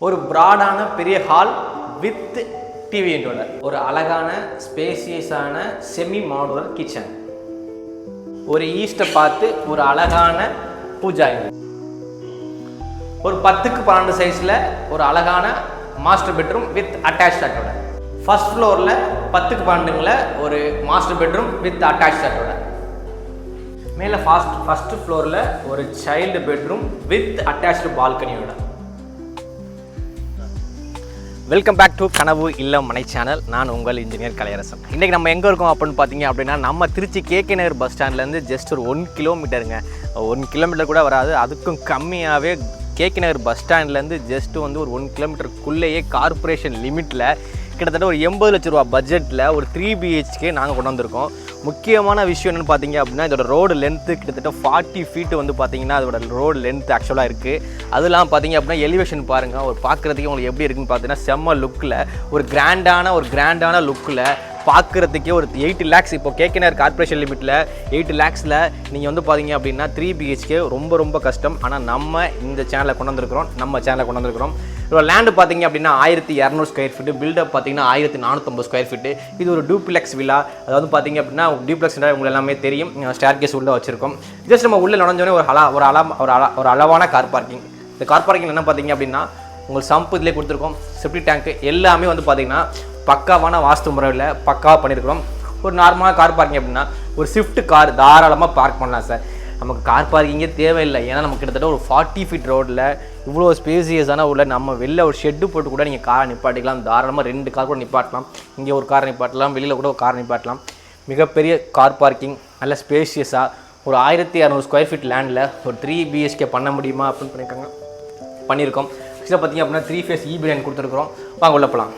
ஒரு ப்ராடான பெரிய hall with TV ஒரு அழகான ஸ்பேசியஸான செமி மாடுலர் கிச்சன் ஒரு ஈஸ்ட்டை பார்த்து ஒரு அழகான பூஜா ஒரு பத்துக்கு பன்னெண்டு சைஸில் ஒரு அழகான மாஸ்டர் பெட்ரூம் வித் அட்டாச் அட்டோட ஃபர்ஸ்ட் ஃப்ளோரில் பத்துக்கு பன்னெண்டுங்கள ஒரு மாஸ்டர் பெட்ரூம் வித் அட்டாச் அட்டோட மேலே ஃபாஸ்ட் ஃபஸ்ட்டு ஃப்ளோரில் ஒரு சைல்டு பெட்ரூம் வித் அட்டாச்டு பால்கனியோட வெல்கம் பேக் டு கனவு இல்லம் மனை சேனல் நான் உங்கள் இன்ஜினியர் கலையரசன். இன்றைக்கி நம்ம எங்கே இருக்கோம் அப்படின்னு பார்த்தீங்க அப்படின்னா நம்ம திருச்சி கேகே நகர் பஸ் ஸ்டாண்ட்லேருந்து ஜஸ்ட் ஒரு ஒன் கிலோமீட்டருங்க ஒன் கிலோமீட்டர் கூட வராது. அதுக்கும் கம்மியாகவே கேகே நகர் பஸ் ஸ்டாண்ட்லேருந்து ஜஸ்ட் வந்து ஒரு ஒன் கிலோமீட்டருக்குள்ளேயே கார்ப்பரேஷன் லிமிட்டில் கிட்டத்தட்ட ஒரு எண்பது லட்ச ரூபா பட்ஜெட்டில் ஒரு த்ரீ பிஹெச்கே நாங்கள் கொண்டு வந்திருக்கோம். முக்கியமான விஷயம் என்னென்னு பார்த்தீங்க அப்படின்னா இதோட ரோடு லென்த்து கிட்டத்தட்ட ஃபார்ட்டி ஃபீட்டு வந்து பார்த்தீங்கன்னா அதோட ரோடு லென்த் ஆக்சுவலாக இருக்குது அதெல்லாம் பார்த்தீங்க அப்படின்னா எலிவேஷன் பாருங்கள் ஒரு பார்க்குறதுக்கு உங்களுக்கு எப்படி இருக்குன்னு பார்த்தீங்கன்னா செம்ம லுக்கில் ஒரு கிராண்டான ஒரு கிராண்டான லுக்கில் பார்க்குறதுக்கே ஒரு எயிட் லேக்ஸ் இப்போ கேகேஆர் கார்ப்பரேஷன் லிமிட்டில் எயிட் லேக்ஸில் நீங்கள் வந்து பார்த்தீங்க அப்படின்னா த்ரீ பிஹெச்கே ரொம்ப ரொம்ப கஷ்டம். ஆனால் நம்ம இந்த சேனலை கொண்டு வந்திருக்கிறோம். நம்ம சேனலை கொண்டு வந்திருக்கிறோம். இப்போ லேண்டு பார்த்தீங்க அப்படின்னா ஆயிரத்தி இரநூறு ஸ்கொயர் ஃபீட்டு பில்டப் பார்த்தீங்கன்னா ஆயிரத்தி நானூற்றம்பது ஸ்கொயர் ஃபீட்டு இது ஒரு டூப்ளெக்ஸ் விழா அதாவது பார்த்தீங்க அப்படின்னா டூப்ளெக்ஸ் உங்களுக்கு எல்லாமே தெரியும். ஸ்டேர் கேஸ் உள்ளே வச்சிருக்கோம். ஜஸ்ட் நம்ம உள்ளே நுழைஞ்சோடனே ஒரு அலா ஒரு அள ஒரு அள ஒரு அளவான கார் பார்க்கிங் இந்த கார் பார்க்கிங் என்ன பார்த்தீங்க அப்படின்னா உங்களுக்கு சம்பு இதிலே கொடுத்துருக்கோம். செப்டி டேங்க் எல்லாமே வந்து பார்த்தீங்கன்னா பக்காவான வாஸ்து முறையில் பக்காவாக பண்ணியிருக்கிறோம் ஒரு நார்மலாக கார் பார்க்கிங் அப்படின்னா ஒரு ஸ்விஃப்ட் கார் தாராளமாக பார்க் பண்ணலாம் சார் நமக்கு கார் பார்க்கிங்கே தேவையில்லை. ஏன்னா நமக்கு கிட்டத்தட்ட ஒரு ஃபார்ட்டி ஃபீட் ரோட்டில் இவ்வளோ ஸ்பேசியஸான உள்ள நம்ம வெளில ஒரு ஷெட்டு போட்டு கூட நீங்கள் காரை நிப்பாட்டிக்கலாம். தாராளமாக ரெண்டு கார் கூட நிப்பாட்டலாம். இங்கே ஒரு கார் நிப்பாட்டலாம். வெளியில் கூட ஒரு கார் நிப்பாட்டலாம். மிகப்பெரிய கார் பார்க்கிங் நல்ல ஸ்பேசியஸாக ஒரு ஆயிரத்தி இரநூறு ஸ்கொயர் ஃபீட் லேண்டில் ஒரு த்ரீ பிஹெச்கே பண்ண முடியுமா அப்படின்னு பண்ணியிருக்காங்க பண்ணியிருக்கோம். ஆக்சுவலாக பார்த்தீங்க அப்படின்னா த்ரீ ஃபேஸ் இபி லைன் கொடுத்துருக்குறோம். வாங்க உள்ள போகலாம்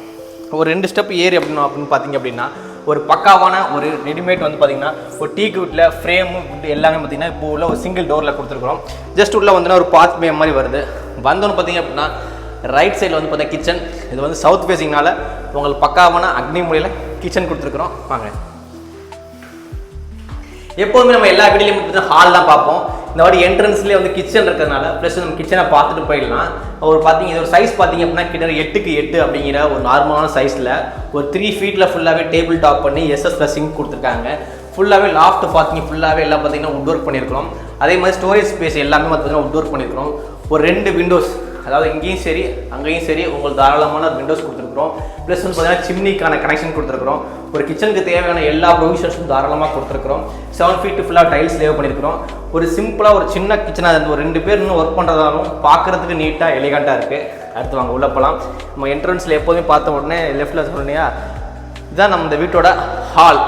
ஒரு ரெண்டு ஸ்டெப் ஏறி அப்படின்னு அப்படின்னு பார்த்தீங்க அப்படின்னா ஒரு பக்காவான ஒரு ரெடிமேட் வந்து பார்த்தீங்கன்னா ஒரு டீ குட்டில் ஃப்ரேமு எல்லாமே பார்த்தீங்கன்னா இப்போ உள்ள ஒரு சிங்கிள் டோரில் கொடுத்துருக்குறோம். ஜஸ்ட் உள்ளே வந்துன்னா ஒரு பாத் மே மாதிரி வருது. வந்தோன்னு பார்த்தீங்க அப்படின்னா ரைட் சைடில் வந்து பார்த்தீங்கன்னா கிச்சன் இது வந்து சவுத் ஃபேஸிங்னால உங்களுக்கு பக்காவான அக்னி முறையில் கிச்சன் கொடுத்துருக்குறோம். வாங்க. எப்போதுமே நம்ம எல்லா வீட்லையும் பார்த்தீங்கன்னா ஹால் தான் பார்ப்போம். இந்த மாதிரி என்ட்ரன்ஸ்லேயே வந்து கிச்சன் இருக்கிறதுனால ப்ளஸ் நம்ம கிச்சனை பார்த்துட்டு போயிடலாம். ஒரு பார்த்தீங்க இது ஒரு சைஸ் பார்த்தீங்க அப்படின்னா கிட்ட எட்டுக்கு எட்டு அப்படிங்கிற ஒரு நார்மலான சைஸில் ஒரு த்ரீ ஃபீட்டில் ஃபுல்லாகவே டேபிள் டாப் பண்ணி எஸ்எஸ் சிங்க் கொடுத்துருக்காங்க. ஃபுல்லாகவே லாஃப்ட் பார்த்திங்க ஃபுல்லாகவே எல்லாம் பார்த்தீங்கன்னா உட் ஒர்க் பண்ணியிருக்கிறோம். அதே மாதிரி ஸ்டோரேஜ் ஸ்பேஸ் எல்லாமே பார்த்தீங்கன்னா உட் ஒர்க் பண்ணியிருக்கிறோம். ஒரு ரெண்டு விண்டோஸ் அதாவது இங்கேயும் சரி அங்கேயும் சரி உங்களுக்கு தாராளமான விண்டோஸ் கொடுத்துருக்குறோம். ப்ளஸ் வந்து பார்த்தீங்கன்னா சிம்னிக்கான கனெக்ஷன் கொடுத்துருக்குறோம். ஒரு கிச்சனுக்கு தேவையான எல்லா ப்ரொவிஷன்ஸும் தாராளமாக கொடுத்துருக்குறோம். செவன் ஃபீட்டு ஃபுல்லாக டைல்ஸ் லேவ் பண்ணியிருக்கிறோம். ஒரு சிம்பிளாக ஒரு சின்ன கிச்சனாக இருந்து ஒரு ரெண்டு பேர் இன்னும் ஒர்க் பண்ணுறதாலும் பார்க்குறதுக்கு நீட்டாக எலிகண்ட்டாக இருக்குது அடுத்து வாங்க உள்ள போகலாம் நம்ம என்ட்ரன்ஸில் எப்போதுமே பார்த்த உடனே லெஃப்ட்டில் சொன்னியா இதுதான் நம்ம இந்த வீட்டோட ஹால்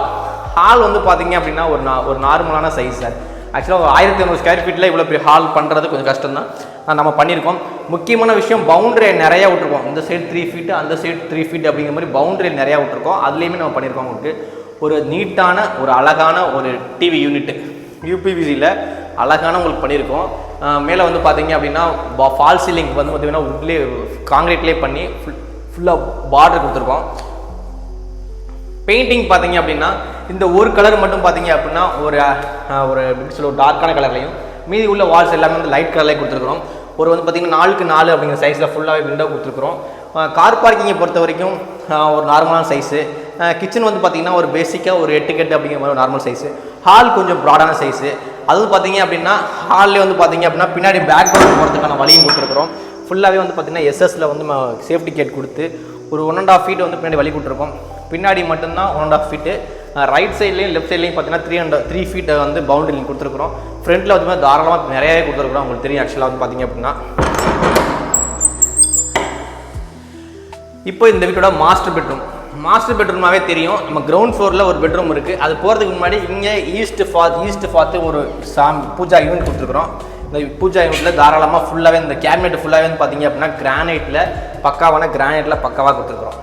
ஹால் வந்து பார்த்தீங்க அப்படின்னா ஒரு நா ஒரு நார்மலான சைஸ் சார். ஆக்சுவலாக ஒரு ஆயிரத்தி ஐநூறு ஸ்கொயர் ஃபீட்டில் இவ்வளோ பெரிய ஹால் பண்ணுறது கொஞ்சம் கஷ்டம் தான் நம்ம பண்ணியிருக்கோம். முக்கியமான விஷயம் பவுண்டரி நிறையா விட்டுருக்கோம். இந்த சைடு த்ரீ ஃபீட்டு அந்த சைடு த்ரீ ஃபீட் அப்படிங்கிற மாதிரி பவுண்டரி நிறையா விட்ருக்கோம் அதுலேயுமே நம்ம பண்ணியிருக்கோம் உங்களுக்கு ஒரு நீட்டான ஒரு அழகான ஒரு டிவி யூனிட்டு யூபிவிசியில் அழகான உங்களுக்கு பண்ணியிருக்கோம். மேலே வந்து பார்த்தீங்க அப்படின்னா ஃபால் சீலிங் வந்து பார்த்தீங்கன்னா உட்லேயே காங்கிரீட்லேயே பண்ணி ஃபுல் ஃபுல்லாக பார்டர் கொடுத்துருக்கோம். பெயிண்டிங் பார்த்தீங்க அப்படின்னா இந்த ஒரு கலர் மட்டும் பார்த்தீங்க அப்படின்னா ஒரு ஒரு எப்படி சொல்ல ஒரு டார்க்கான கலர்லையும் மீதி உள்ள வால்ஸ் எல்லாமே வந்து லைட் கலர்லேயே கொடுத்துருக்குறோம். ஒரு வந்து பார்த்தீங்கன்னா நாலுக்கு நாலு அப்படிங்கிற சைஸில் ஃபுல்லாகவே விண்டோ கொடுத்துருக்குறோம். கார் பார்க்கிங்கை பொறுத்த வரைக்கும் ஒரு நார்மலான சைஸு கிச்சன் வந்து பார்த்தீங்கன்னா ஒரு பேசிக்காக ஒரு எட்டு கெட்டு அப்படிங்கிற மாதிரி ஒரு நார்மல் சைஸு ஹால் கொஞ்சம் ப்ராடான சைஸு அதுவும் பார்த்தீங்க அப்படின்னா ஹாலில் வந்து பார்த்தீங்க அப்படின்னா பின்னாடி பேக் கிரவுண்ட் போகிறதுக்கான வழியும் கொடுத்துருக்குறோம். ஃபுல்லாகவே வந்து பார்த்தீங்கன்னா எஸ்எஸில் வந்து சேஃப்டி கேட் கொடுத்து ஒரு ஒன் அண்ட் ஆஃப் ஃபீட் வந்து பின்னாடி வழி கொடுத்துருக்கோம். பின்னாடி மட்டும்தான் one and half feet right சைட்லேயும் லெஃப்ட் சைட்லேயும் பார்த்தீங்கன்னா த்ரீ ஹண்ட்ரட் த்ரீ ஃபீட்டை வந்து பவுண்டரி கொடுத்துருக்குறோம். ஃப்ரண்ட்டில் வந்து தாராளமாக நிறையவே கொடுத்துருக்குறோம். உங்களுக்கு தெரியும் ஆக்சுவலாக வந்து பார்த்தீங்க அப்படின்னா. இப்போ இந்த வீட்டோட மாஸ்டர் பெட்ரூம் மாஸ்டர் பெட்ரூமாவே தெரியும். நம்ம கிரவுண்ட் ஃப்ளோரில் ஒரு பெட்ரூம் இருக்குது அது போகிறதுக்கு முன்னாடி இங்கே ஈஸ்ட் ஃபாத் ஈஸ்ட் ஃபாத்து ஒரு சாமி பூஜா யூனிட் கொடுத்துருக்குறோம். இந்த பூஜா யூனிட்டில் தாராளமாக ஃபுல்லாகவே இந்த கேபினெட் ஃபுல்லாகவே வந்து பார்த்தீங்க அப்படின்னா கிரானைட்டில் பக்காவான கிரானைட்டில் பக்காவாக கொடுத்துருக்குறோம்.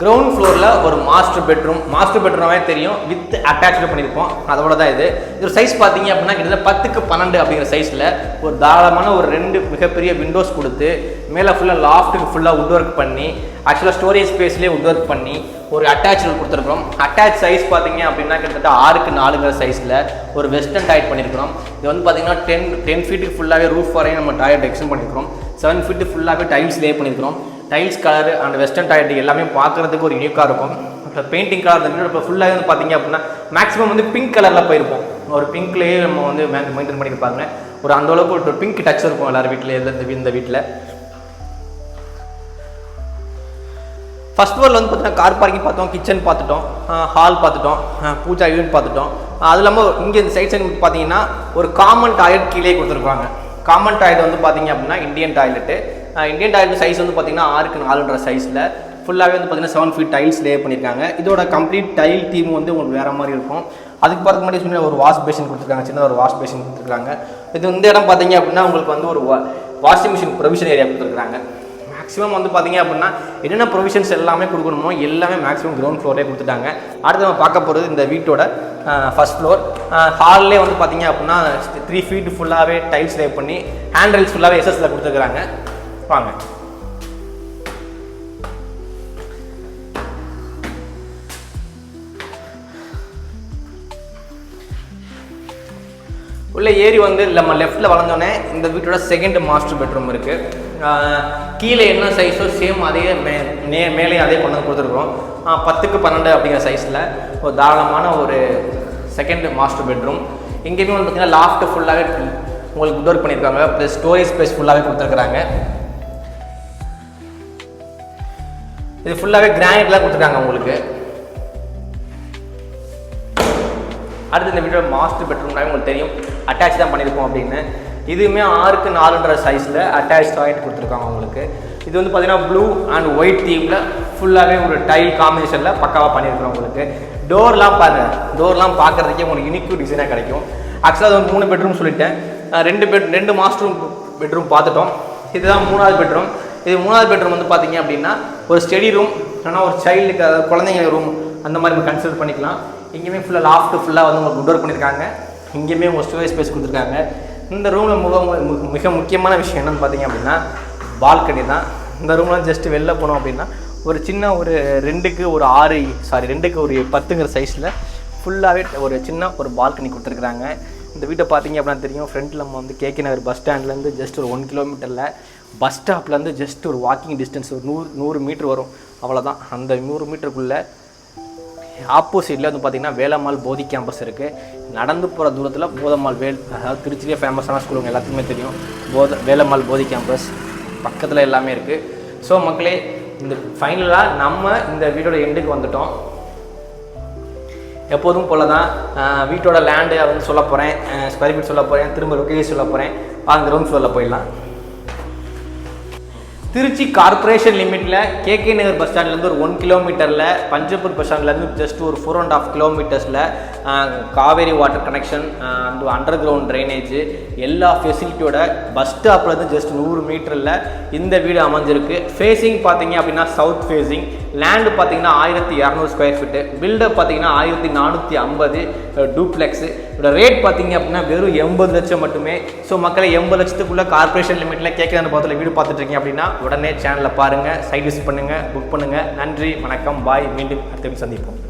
கிரவுண்ட் ஃப்ளோரில் ஒரு மாஸ்டர் பெட்ரூம் மாஸ்டர் பெட்ரூமாவே தெரியும். வித் அட்டாச்சு பண்ணியிருப்போம். அதோட தான் இது. இது சைஸ் பார்த்தீங்க அப்படின்னா கிட்டத்தட்ட பத்துக்கு பன்னெண்டு அப்படிங்கிற சைஸில் ஒரு தாராளமான ஒரு ரெண்டு மிகப்பெரிய விண்டோஸ் கொடுத்து மேலே ஃபுல்லாக லாஃப்ட்டுக்கு ஃபுல்லாக உட் ஒர்க் பண்ணி ஆக்சுவலாக ஸ்டோரேஜ் ஸ்பேஸ்லேயே உட் ஒர்க் பண்ணி ஒரு அட்டாச் கொடுத்துருக்குறோம். அட்டாச் சைஸ் பார்த்தீங்க அப்படின்னா கிட்டத்தட்ட ஆறுக்கு நாலுங்கிற சைஸில் ஒரு வெஸ்டர்ன் டாய்ட் பண்ணியிருக்கிறோம். இது வந்து பார்த்தீங்கன்னா டென் டென் ஃபீட்டுக்கு ஃபுல்லாகவே ரூஃப் வரையும் நம்ம டாய்லெட் எக்ஸ்டெண்ட் பண்ணியிருக்கிறோம். செவன் ஃபீட்டு ஃபுல்லாகவே டைல்ஸ் லே பண்ணியிருக்கிறோம். Tiles colour and western toilet எல்லாமே பார்க்குறதுக்கு ஒரு யூனிக்காக இருக்கும். இப்போ பெயிண்டிங் கலர் இந்த இப்போ ஃபுல்லாக வந்து பார்த்தீங்க அப்படின்னா மேக்ஸிமம் வந்து பிங்க் கலரில் போயிருப்போம். ஒரு பிங்க்லேயே நம்ம வந்து மெயின்டைன் பண்ணியிருப்பாங்க ஒரு அந்த அளவுக்கு ஒரு பிங்க் டச் இருக்கும் எல்லார் வீட்டில் இந்த இந்த வீட்டில் ஃபர்ஸ்ட் ஃப்ளோரில் வந்து பார்த்தீங்கன்னா கார் பார்க்கிங் பார்த்தோம் கிச்சன் பார்த்துட்டோம் ஹால் பார்த்துட்டோம் பூஜா யூனிட் பார்த்துட்டோம். அது இல்லாமல் இங்கே இந்த சைட் சைடு பார்த்தீங்கன்னா ஒரு காமன் டாய்லெட் கீழே கொடுத்துருக்காங்க காமன் டாய்லெட் வந்து பார்த்தீங்க அப்படின்னா Indian toilet Indian toilet size வந்து பார்த்தீங்கன்னா ஆறுக்கு நாலுன்ற சைஸில் ஃபுல்லாகவே வந்து பார்த்தீங்கன்னா செவன் ஃபீட் டைல்ஸ் லே பண்ணியிருக்காங்க இதோட கம்ப்ளீட் டைல் தீம் வந்து உங்களுக்கு வேறு மாதிரி இருக்கும். அதுக்கு பார்க்க முன்னாடி சொன்ன ஒரு வாஷ் பேஷன் கொடுத்துருக்காங்க. சின்ன ஒரு வாஷ் பேஷன் கொடுத்துருக்காங்க. இது இந்த இடம் பார்த்தீங்க அப்படின்னா உங்களுக்கு வந்து ஒரு வாஷிங் மிஷின் ப்ரொவிஷன் ஏரியா கொடுத்துருக்காங்க. மேக்ஸிமம் வந்து பார்த்தீங்க அப்படின்னா என்னென்ன ப்ரொவிஷன்ஸ் எல்லாமே கொடுக்கணுமோ எல்லாமே மேக்ஸிமம் கிரவுண்ட் ஃப்ளோரே கொடுத்துட்டாங்க. அடுத்து நம்ம பார்க்க போகிறது இந்த வீட்டோட ஃபர்ஸ்ட் ஃப்ளோர் ஹால்லே வந்து பார்த்தீங்க அப்படின்னா த்ரீ ஃபீட் ஃபுல்லாகவே டைல்ஸ் லே பண்ணி ஹேண்ட் ரைல்ஸ் ஃபுல்லாகவே எஸ்எஸ்ல கொடுத்துருக்காங்க வாங்க. உள்ளே ஏறி வந்து நம்ம லெஃப்ட்டில் வளர்ந்தோடனே இந்த வீட்டோட செகண்ட் மாஸ்டர் பெட்ரூம் இருக்குது கீழே என்ன சைஸோ சேம் அதே மே நே மேலே அதே கொண்டு வந்து கொடுத்துருக்குறோம். பத்துக்கு பன்னெண்டு அப்படிங்கிற சைஸில் ஒரு தாராளமான ஒரு செகண்ட் மாஸ்டர் பெட்ரூம் எங்கேயுமே வந்து பார்த்தீங்கன்னா லாஃப்ட் ஃபுல்லாகவே உங்களுக்கு குட் ஒர்க் பண்ணியிருக்காங்க ப்ளஸ் ஸ்டோரேஜ் ஸ்பேஸ் ஃபுல்லாகவே கொடுத்துருக்குறாங்க. இது ஃபுல்லாகவே கிரானைட்லாம் கொடுத்துருக்காங்க உங்களுக்கு. அடுத்து இந்த வீடியோ மாஸ்டர் பெட்ரூம்னாவே உங்களுக்கு தெரியும். அட்டாச் தான் பண்ணியிருக்கோம் அப்படின்னு. இதுவுமே ஆறுக்கு நாலுன்ற சைஸில் அட்டாச் டாய்லெட் கொடுத்துருக்காங்க உங்களுக்கு. இது வந்து பார்த்தீங்கன்னா ப்ளூ அண்ட் ஒயிட் தீமில் ஃபுல்லாகவே ஒரு டைல் காம்பினேஷனில் பக்காவாக பண்ணியிருக்கிறோம் உங்களுக்கு. டோர்லாம் பாருங்கள் டோர்லாம் பார்க்குறதுக்கே உங்களுக்கு யூனிக் டிசைனாக கிடைக்கும். ஆக்சுவலாக அது வந்து மூணு பெட்ரூம் சொல்லிட்டேன். ரெண்டு பெட் ரெண்டு மாஸ்டர் பெட்ரூம் பார்த்துட்டோம். இதுதான் மூணாவது பெட்ரூம் இது மூணாவது பெட்ரூம் வந்து பார்த்தீங்க அப்படின்னா ஒரு ஸ்டடி ரூம் இல்லைன்னா ஒரு சைல்டுக்கு அதாவது குழந்தைங்க ரூம் அந்த மாதிரி நம்ம கன்சிடர் பண்ணிக்கலாம். இங்கேயுமே ஃபுல்லாக லாஃப்ட் ஃபுல்லாக வந்து உங்களுக்கு குட் பண்ணியிருக்காங்க இங்கேயுமே ஒரு ஸ்டோரேஜ் ஸ்பேஸ் கொடுத்துருக்காங்க. இந்த ரூமில் முக மிக முக்கியமான விஷயம் என்னென்னு பார்த்தீங்க அப்படின்னா பால்கனி தான். இந்த ரூம்லாம் ஜஸ்ட்டு வெளில போனோம் அப்படின்னா ஒரு சின்ன ஒரு ரெண்டுக்கு ஒரு ஆறு சாரி ரெண்டுக்கு ஒரு பத்துங்கிற சைஸில் ஃபுல்லாகவே ஒரு சின்ன ஒரு பால்கனி கொடுத்துருக்குறாங்க. இந்த வீட்டை பார்த்தீங்க அப்படின்னா தெரியும் ஃப்ரண்ட்டில் நம்ம வந்து கேகே நகர் பஸ் ஸ்டாண்ட்லேருந்து ஜஸ்ட் ஒரு ஒன் கிலோமீட்டரில் பஸ் ஸ்டாப்லேருந்து ஜஸ்ட் ஒரு வாக்கிங் டிஸ்டன்ஸ் ஒரு நூறு நூறு மீட்ரு வரும். அவ்வளோதான் அந்த நூறு மீட்டருக்குள்ளே ஆப்போசிட்டில் வந்து பார்த்திங்கன்னா வேலம்மாள் போதி கேம்பஸ் இருக்குது நடந்து போகிற தூரத்தில் போதம்மாள் வேல் அதாவது திருச்சியிலே ஃபேமஸான ஸ்கூலுங்க எல்லாத்துக்குமே தெரியும். போத வேலம்மாள் போதி கேம்பஸ் பக்கத்தில் எல்லாமே இருக்குது ஸோ மக்களே இந்த ஃபைனலாக நம்ம இந்த வீடோட எண்டுக்கு வந்துட்டோம். எப்போதும் போல தான் வீட்டோட லேண்டு வந்து சொல்ல போகிறேன் ஸ்கொயர் ஃபீட் சொல்ல போகிறேன் திரும்ப லொக்கேஷன் சொல்ல போகிறேன் வாங்க ரூம் சொல்ல போயிடலாம். திருச்சி கார்ப்பரேஷன் லிமிட்டில் கேகே நகர் பஸ் ஸ்டாண்ட்லேருந்து ஒரு ஒன் கிலோமீட்டரில் பஞ்சப்பூர் பஸ் ஸ்டாண்ட்லேருந்து ஜஸ்ட் ஒரு ஃபோர் அண்ட் ஆஃப் கிலோமீட்டர்ஸில் காவேரி வாட்டர் கனெக்ஷன் அந்த அண்டர் கிரவுண்ட் ட்ரைனேஜ் எல்லா ஃபெசிலிட்டியோட பஸ் ஸ்டாப்லேருந்து ஜஸ்ட் நூறு மீட்டரில் இந்த வீடு அமைஞ்சிருக்கு. ஃபேஸிங் பார்த்தீங்க அப்படின்னா சவுத் ஃபேஸிங் லேண்டு பார்த்தீங்கன்னா ஆயிரத்தி இரநூறு ஸ்கொயர் ஃபீட்டு பில்டப் பார்த்தீங்கன்னா ஆயிரத்தி நானூற்றி ஐம்பது டூப்ளெக்ஸு இதோட ரேட் பார்த்தீங்க அப்படின்னா வெறும் எண்பது லட்சம் மட்டுமே. ஸோ மக்களை எண்பது லட்சத்துக்குள்ளே கார்ப்பரேஷன் லிமிட்டில் கேட்குற பக்கத்தில் வீடு பார்த்துட்ருக்கீங்க அப்படின்னா உடனே சேனலை பாருங்கள் சைட் விசிட் பண்ணுங்கள் புக் பண்ணுங்கள் நன்றி வணக்கம். பாய் மீண்டும் அடுத்த சந்திப்போம்.